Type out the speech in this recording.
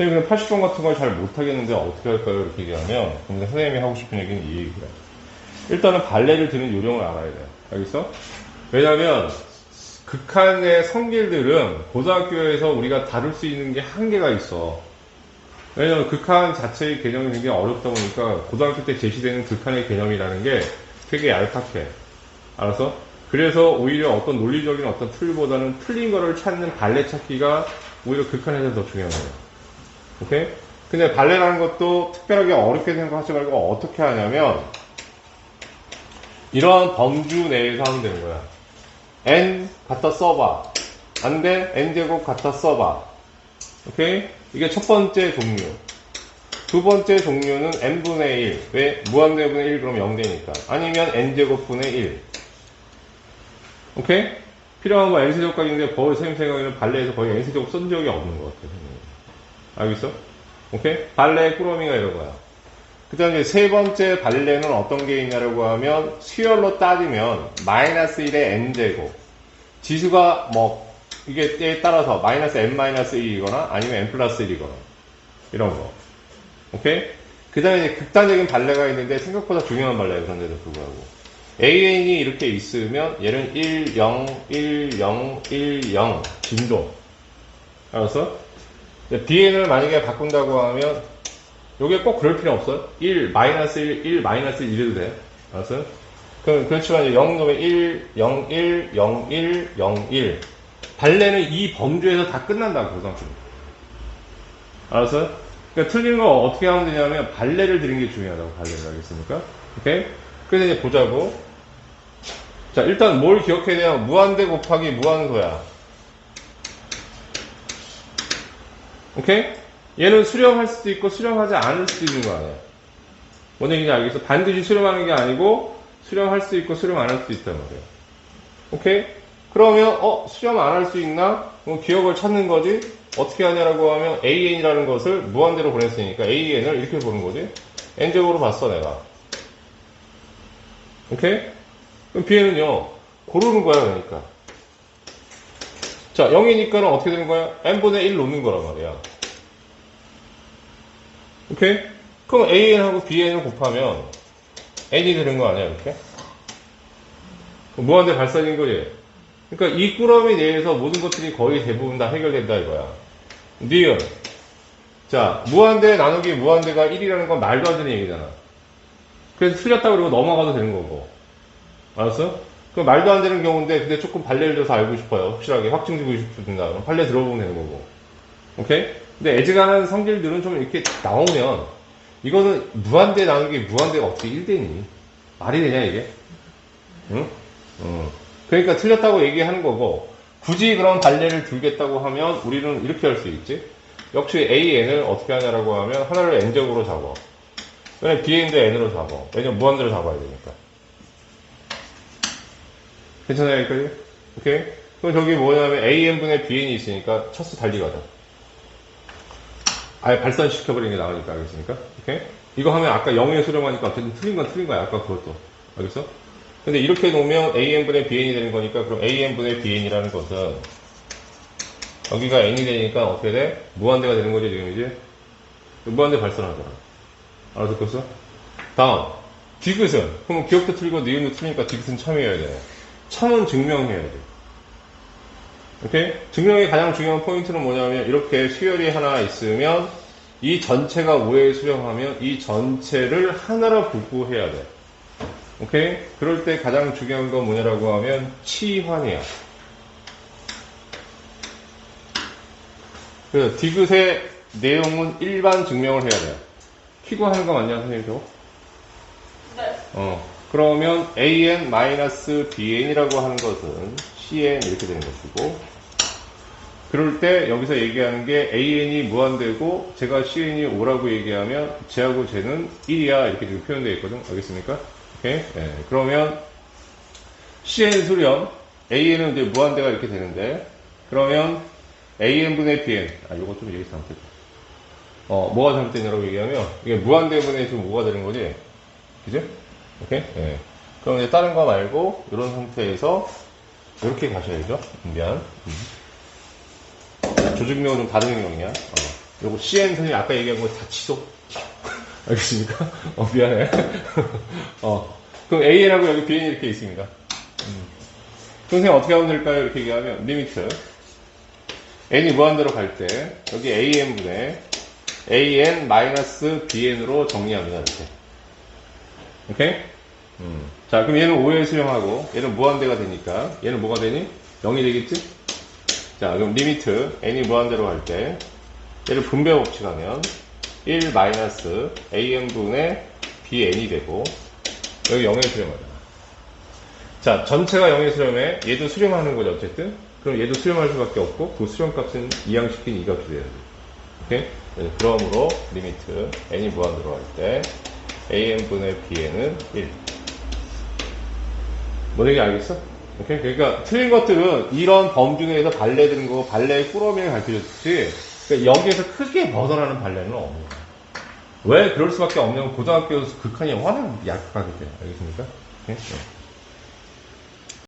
선생님, 80번 같은 걸 잘 못하겠는데 어떻게 할까요? 이렇게 얘기하면, 그럼 선생님이 하고 싶은 얘기는 이 얘기야. 일단은 발레를 드는 요령을 알아야 돼요. 알겠어? 왜냐면, 극한의 성질들은 고등학교에서 우리가 다룰 수 있는 게 한계가 있어. 왜냐면 극한 자체의 개념이 굉장히 어렵다 보니까 고등학교 때 제시되는 극한의 개념이라는 게 되게 얄팍해. 알았어? 그래서 오히려 어떤 논리적인 어떤 툴보다는 틀린 거를 찾는 발레 찾기가 오히려 극한에서 더 중요한 거예요. 오케이? 근데 발레라는 것도 특별하게 어렵게 생각하지 말고 어떻게 하냐면 이런 범주 내에서 하면 되는 거야. n 갖다 써봐. 안 돼? n제곱 갖다 써봐. 오케이? 이게 첫 번째 종류. 두 번째 종류는 n분의 1. 왜? 무한대분의 1 그럼 0 되니까. 아니면 n제곱분의 1. 오케이? 필요한 거 n세제곱각인데 거의 선생님 생각에는 발레에서 거의 n세제곱 쓴 적이 없는 것 같아요. 알겠어? 오케이? 발레의 꾸러미가 이런 거야. 그 다음에 세 번째 발레는 어떤 게 있냐라고 하면 수열로 따지면 마이너스 1의 n제곱. 지수가 뭐 이게 때에 따라서 마이너스 n 마이너스 1이거나 아니면 n 플러스 1이거나 이런 거. 오케이? 그 다음에 극단적인 발레가 있는데 생각보다 중요한 발레예요. 그런데도 불구하고. AN이 이렇게 있으면 얘는 1, 0, 1, 0, 1, 0 진도. 알았어? BN을 만약에 바꾼다고 하면 요게 꼭 그럴 필요 없어요. 1, 마이너스 1, 1, 마이너스 1 이래도 돼. 알았어요? 그, 그렇지만 이제 0 넣으면 1, 0, 1, 0, 1, 0, 1. 발레는 이 범주에서 다 끝난다고, 고등학교. 알았어요? 그러니까 틀린 거 어떻게 하면 되냐면 발레를 드리는 게 중요하다고, 발레를 알겠습니까? 오케이? 그래서 이제 보자고. 자, 일단 뭘 기억해야 되냐면 무한대 곱하기 무한소야. 오케이? 얘는 수렴할 수도 있고 수렴하지 않을 수도 있는 거 아니야. 뭔 얘기인지 알겠어? 반드시 수렴하는 게 아니고 수렴할 수 있고 수렴 안 할 수도 있단 말이야. 오케이? 그러면 어 수렴 안 할 수 있나? 그럼 기억을 찾는 거지. 어떻게 하냐라고 하면 AN이라는 것을 무한대로 보냈으니까 AN을 이렇게 보는 거지. N제곱으로 봤어 내가. 오케이? 그럼 B는요 고르는 거야 그러니까. 자 0이니까는 어떻게 되는 거야? N분의 1 놓는 거란 말이야. 오케이? 그럼 AN하고 BN을 곱하면 N이 되는 거 아니야, 이렇게? 무한대 발산인 거지. 그러니까 이 꾸러미 내에서 모든 것들이 거의 대부분 다 해결된다 이거야. 니은. 자, 무한대 나누기 무한대가 1이라는 건 말도 안 되는 얘기잖아. 그래서 틀렸다 그러고 넘어가도 되는 거고. 알았어? 그 말도 안 되는 경우인데, 근데 조금 발레를 줘서 알고 싶어요. 확실하게 확증지고 싶은다. 그럼 발레 들어보면 되는 거고. 오케이? 근데 애지간한 성질들은 좀 이렇게 나오면, 이거는 무한대 나누기 무한대가 어떻게 1되니? 말이 되냐, 이게? 응? 어. 그러니까 틀렸다고 얘기하는 거고, 굳이 그런 발레를 들겠다고 하면 우리는 이렇게 할 수 있지. 역시 AN을 어떻게 하냐라고 하면 하나를 N적으로 잡아. 왜냐면 BN도 N으로 잡아. 왜냐면 무한대로 잡아야 되니까. 괜찮아요, 여기까지? 오케이? 그럼 저기 뭐냐면 AN분의 BN이 있으니까 첫 수 달리 가자. 아예 발산시켜버리는 게 나으니까, 알겠습니까? 오케이? 이거 하면 아까 0에 수렴하니까 어쨌든 틀린 건 틀린 거야, 아까 그것도. 알겠어? 근데 이렇게 놓으면 AN분의 BN이 되는 거니까, 그럼 AN분의 BN이라는 것은, 여기가 N이 되니까 어떻게 돼? 무한대가 되는 거지, 지금 이제? 무한대 발산하잖아. 알아듣겠어? 다음. 디귿은? 그럼 기억도 틀리고 니은도 틀리니까 디귿은 참여해야 돼. 참은 증명해야 돼. 오케이? 증명의 가장 중요한 포인트는 뭐냐면 이렇게 수열이 하나 있으면 이 전체가 5에 수렴하면 이 전체를 하나로 분구해야 돼. 오케이? 그럴 때 가장 중요한 건 뭐냐라고 하면 치환이야. 그래서 디귿의 내용은 일반 증명을 해야 돼요. 키고 하는 거 맞냐, 선생님 저거? 네. 어, 그러면 an-bn이라고 하는 것은 cn 이렇게 되는 것이고, 그럴 때 여기서 얘기하는 게 an이 무한대고, 제가 cn이 5라고 얘기하면, 쟤하고 쟤는 1이야. 이렇게 지금 표현되어 있거든. 알겠습니까? 오케이? 예, 그러면, cn 수렴, an은 이제 무한대가 이렇게 되는데, 그러면 an분의 bn, 아, 요거 좀 얘기 잘못했다. 어, 뭐가 잘못됐냐고 얘기하면, 이게 무한대분의 지금 뭐가 되는 거지? 그죠? 오케이? 예. 그럼 이제 다른 거 말고, 이런 상태에서, 이렇게 가셔야죠. 미안. 음. 조직명은 좀 다른 명이야. 어. 요거 CN 선생님 아까 얘기한 거 다 취소. 알겠습니까? 어, 미안해. 어. 그럼 AN하고 여기 BN이 이렇게 있습니다. 음. 선생님 어떻게 하면 될까요? 이렇게 얘기하면, 리미트. n이 무한대로 갈 때, 여기 AN분의 AN-BN으로 정리합니다. 이렇게. 오케이? 음. 자, 그럼 얘는 5에 수렴하고, 얘는 무한대가 되니까, 얘는 뭐가 되니? 0이 되겠지? 자, 그럼 리미트, n이 무한대로 갈 때, 얘를 분배 법칙 하면, 1 마이너스 an분의 bn이 되고, 여기 0에 수렴하잖아. 자, 전체가 0에 수렴해, 얘도 수렴하는 거죠, 어쨌든. 그럼 얘도 수렴할 수밖에 없고, 그 수렴 값은 이항시킨 이 값이 돼야 돼. 오케이? 네, 그러므로, 리미트, n이 무한대로 갈 때, an분의 bn은 1. 뭔 얘기 알겠어? 오케이? 그러니까 틀린 것들은 이런 범주 내에서 발레 드는 거고 발레의 꾸러미를 가르쳐줬지 그러니까 여기에서 크게 벗어나는 발레는 없는 거야. 왜 그럴 수밖에 없냐면 고등학교에서 극한이 워낙 약하게 돼. 알겠습니까? 오케이? 네.